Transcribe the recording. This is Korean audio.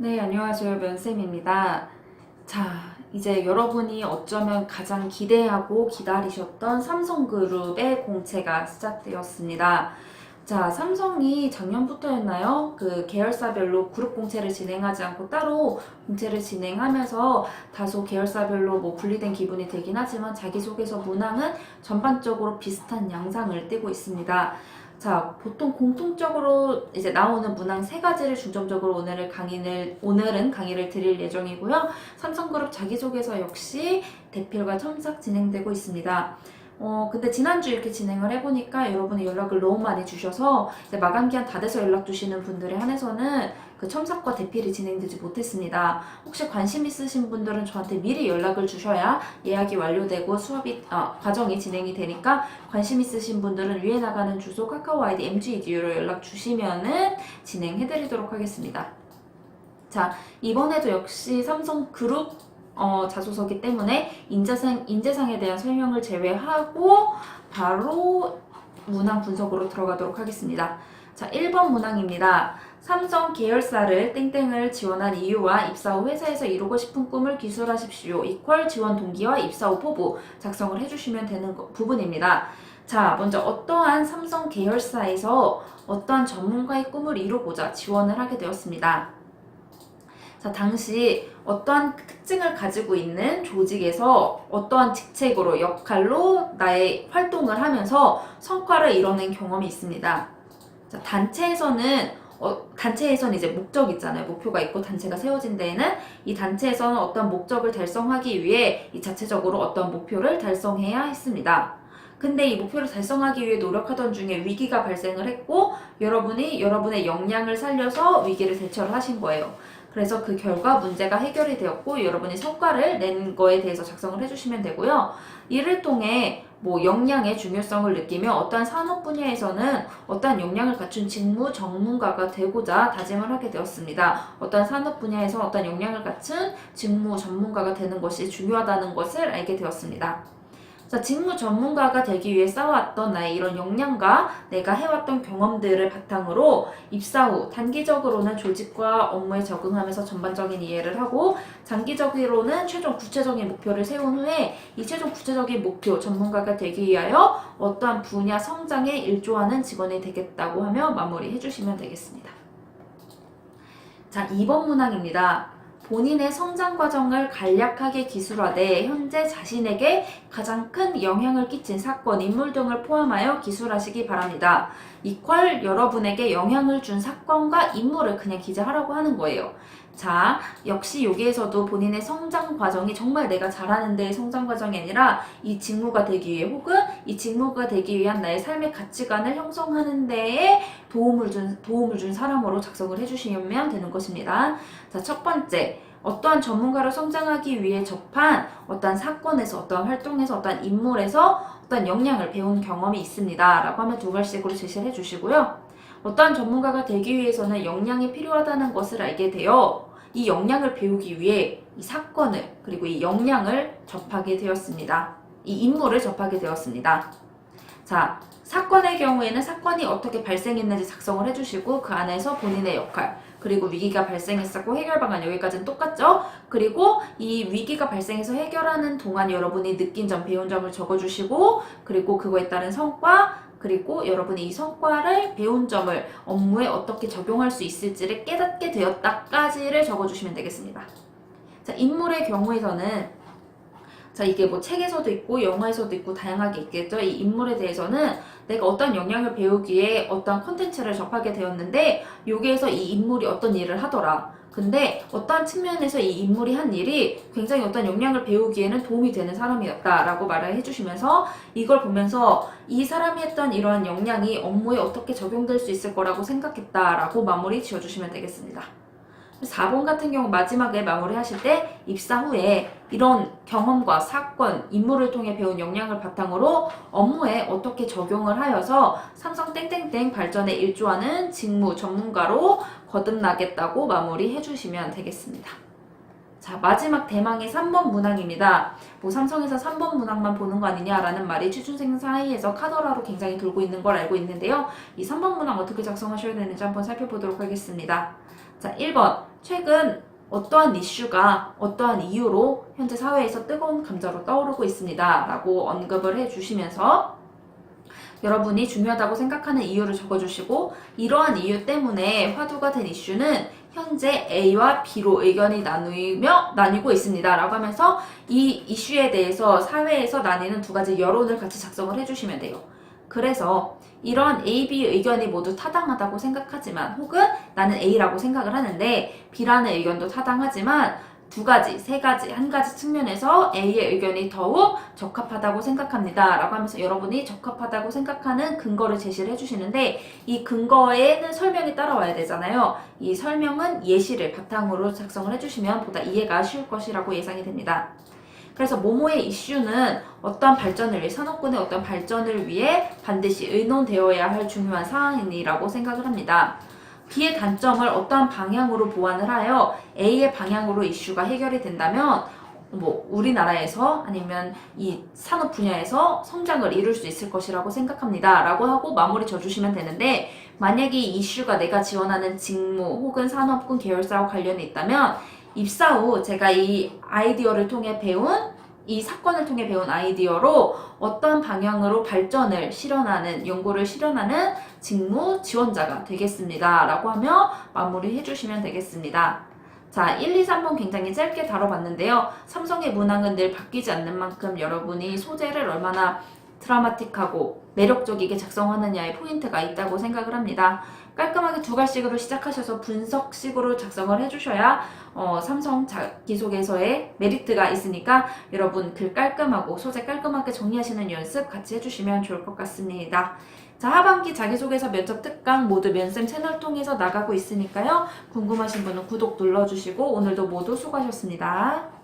네, 안녕하세요. 면쌤입니다. 자, 이제 여러분이 어쩌면 가장 기대하고 기다리셨던 삼성그룹의 공채가 시작되었습니다. 자, 삼성이 작년부터였나요? 그 계열사별로 그룹 공채를 진행하지 않고 따로 공채를 진행하면서 다소 계열사별로 뭐 분리된 기분이 들긴 하지만 자기소개서 문항은 전반적으로 비슷한 양상을 띠고 있습니다. 자, 보통 공통적으로 이제 나오는 문항 세 가지를 중점적으로 오늘을 강의를, 오늘은 강의를 드릴 예정이고요. 삼성그룹 자기소개서 역시 대필과 첨삭 진행되고 있습니다. 어, 근데 지난주 이렇게 진행을 해보니까 여러분이 연락을 너무 많이 주셔서 마감기한 다 돼서 연락 주시는 분들에 한해서는 그 첨삭과 대필이 진행되지 못했습니다. 혹시 관심 있으신 분들은 저한테 미리 연락을 주셔야 예약이 완료되고 수업이, 아, 과정이 진행이 되니까 관심 있으신 분들은 위에 나가는 주소 카카오 아이디 MGEDU로 연락 주시면은 진행해드리도록 하겠습니다. 자, 이번에도 역시 삼성 그룹 어, 자소서기 때문에 인재상, 인재상에 대한 설명을 제외하고 바로 문항 분석으로 들어가도록 하겠습니다. 자, 1번 문항입니다. 삼성 계열사를 땡땡을 지원한 이유와 입사 후 회사에서 이루고 싶은 꿈을 기술하십시오. 이퀄 지원 동기와 입사 후 포부 작성을 해주시면 되는 거- 부분입니다. 자, 먼저 어떠한 삼성 계열사에서 어떠한 전문가의 꿈을 이루고자 지원을 하게 되었습니다. 자, 당시 어떠한 특징을 가지고 있는 조직에서 어떠한 직책으로 역할로 나의 활동을 하면서 성과를 이뤄낸 경험이 있습니다. 자, 단체에서는 어, 단체에서는 이제 목적 있잖아요. 목표가 있고 단체가 세워진 데에는 이 단체에서는 어떤 목적을 달성하기 위해 이 자체적으로 어떤 목표를 달성해야 했습니다. 근데 이 목표를 달성하기 위해 노력하던 중에 위기가 발생을 했고 여러분이 여러분의 역량을 살려서 위기를 대처를 하신 거예요. 그래서 그 결과 문제가 해결이 되었고 여러분이 성과를 낸 거에 대해서 작성을 해주시면 되고요. 이를 통해 뭐 역량의 중요성을 느끼며 어떠한 산업 분야에서는 어떠한 역량을 갖춘 직무 전문가가 되고자 다짐을 하게 되었습니다. 어떠한 산업 분야에서 어떠한 역량을 갖춘 직무 전문가가 되는 것이 중요하다는 것을 알게 되었습니다. 자, 직무 전문가가 되기 위해 쌓아왔던 나의 이런 역량과 내가 해왔던 경험들을 바탕으로 입사 후 단기적으로는 조직과 업무에 적응하면서 전반적인 이해를 하고 장기적으로는 최종 구체적인 목표를 세운 후에 이 최종 구체적인 목표 전문가가 되기 위하여 어떠한 분야 성장에 일조하는 직원이 되겠다고 하며 마무리해 주시면 되겠습니다. 자, 2번 문항입니다. 본인의 성장 과정을 간략하게 기술화돼 현재 자신에게 가장 큰 영향을 끼친 사건, 인물 등을 포함하여 기술하시기 바랍니다. 이퀄 여러분에게 영향을 준 사건과 인물을 그냥 기재하라고 하는 거예요. 자, 역시 여기에서도 본인의 성장 과정이 정말 내가 잘하는 데의 성장 과정이 아니라 이 직무가 되기 위해 혹은 이 직무가 되기 위한 나의 삶의 가치관을 형성하는 데에 도움을 준, 도움을 준 사람으로 작성을 해주시면 되는 것입니다. 자, 첫 번째. 어떠한 전문가로 성장하기 위해 접한 어떠한 사건에서, 어떠한 활동에서, 어떠한 인물에서 어떠한 역량을 배운 경험이 있습니다. 라고 하면 두 갈씩으로 제시를 해주시고요. 어떠한 전문가가 되기 위해서는 역량이 필요하다는 것을 알게 되어 이 역량을 배우기 위해 이 사건을 그리고 이 역량을 접하게 되었습니다. 이 인물을 접하게 되었습니다. 자, 사건의 경우에는 사건이 어떻게 발생했는지 작성을 해주시고 그 안에서 본인의 역할 그리고 위기가 발생했었고 해결 방안 여기까지는 똑같죠? 그리고 이 위기가 발생해서 해결하는 동안 여러분이 느낀 점, 배운 점을 적어주시고 그리고 그거에 따른 성과 그리고 여러분이 이 성과를 배운 점을 업무에 어떻게 적용할 수 있을지를 깨닫게 되었다까지를 적어주시면 되겠습니다. 자, 인물의 경우에서는 자, 이게 뭐 책에서도 있고 영화에서도 있고 다양하게 있겠죠. 이 인물에 대해서는 내가 어떤 영향을 배우기에 어떤 컨텐츠를 접하게 되었는데 여기에서 이 인물이 어떤 일을 하더라. 근데 어떠한 측면에서 이 인물이 한 일이 굉장히 어떤 역량을 배우기에는 도움이 되는 사람이었다라고 말을 해주시면서 이걸 보면서 이 사람이 했던 이러한 역량이 업무에 어떻게 적용될 수 있을 거라고 생각했다라고 마무리 지어주시면 되겠습니다. 4번 같은 경우 마지막에 마무리하실 때 입사 후에 이런 경험과 사건, 인물을 통해 배운 역량을 바탕으로 업무에 어떻게 적용을 하여서 삼성 땡땡땡 발전에 일조하는 직무 전문가로 거듭나겠다고 마무리해 주시면 되겠습니다. 자, 마지막 대망의 3번 문항입니다. 뭐 삼성에서 3번 문항만 보는 거 아니냐라는 말이 취준생 사이에서 카더라로 굉장히 돌고 있는 걸 알고 있는데요. 이 3번 문항 어떻게 작성하셔야 되는지 한번 살펴보도록 하겠습니다. 자, 1번. 최근 어떠한 이슈가 어떠한 이유로 현재 사회에서 뜨거운 감자로 떠오르고 있습니다. 라고 언급을 해 주시면서 여러분이 중요하다고 생각하는 이유를 적어주시고 이러한 이유 때문에 화두가 된 이슈는 현재 A와 B로 의견이 나누며 나뉘고 있습니다. 라고 하면서 이 이슈에 대해서 사회에서 나뉘는 두 가지 여론을 같이 작성을 해주시면 돼요. 그래서 이런 A, B 의견이 모두 타당하다고 생각하지만 혹은 나는 A라고 생각을 하는데 B라는 의견도 타당하지만 두 가지, 세 가지, 한 가지 측면에서 A의 의견이 더욱 적합하다고 생각합니다. 라고 하면서 여러분이 적합하다고 생각하는 근거를 제시를 해주시는데 이 근거에는 설명이 따라와야 되잖아요. 이 설명은 예시를 바탕으로 작성을 해주시면 보다 이해가 쉬울 것이라고 예상이 됩니다. 그래서 모모의 이슈는 어떠한 발전을 위해 산업군의 어떤 발전을 위해 반드시 의논되어야 할 중요한 사항이라고 생각을 합니다. B의 단점을 어떠한 방향으로 보완을 하여 A의 방향으로 이슈가 해결이 된다면 뭐 우리나라에서 아니면 이 산업 분야에서 성장을 이룰 수 있을 것이라고 생각합니다. 라고 하고 마무리 져주시면 되는데 만약에 이 이슈가 내가 지원하는 직무 혹은 산업군 계열사와 관련이 있다면 입사 후 제가 이 아이디어를 통해 배운 이 사건을 통해 배운 아이디어로 어떤 방향으로 발전을 실현하는 연구를 실현하는 직무 지원자가 되겠습니다. 라고 하며 마무리 해주시면 되겠습니다. 자, 1, 2, 3번 굉장히 짧게 다뤄봤는데요. 삼성의 문항은 늘 바뀌지 않는 만큼 여러분이 소재를 얼마나 드라마틱하고 매력적이게 작성하느냐에 포인트가 있다고 생각을 합니다. 깔끔하게 두 갈씩으로 시작하셔서 분석식으로 작성을 해주셔야 어, 삼성 자기소개서에 메리트가 있으니까 여러분 글 깔끔하고 소재 깔끔하게 정리하시는 연습 같이 해주시면 좋을 것 같습니다. 자, 하반기 자기소개서 면접 특강 모두 면쌤 채널 통해서 나가고 있으니까요. 궁금하신 분은 구독 눌러주시고 오늘도 모두 수고하셨습니다.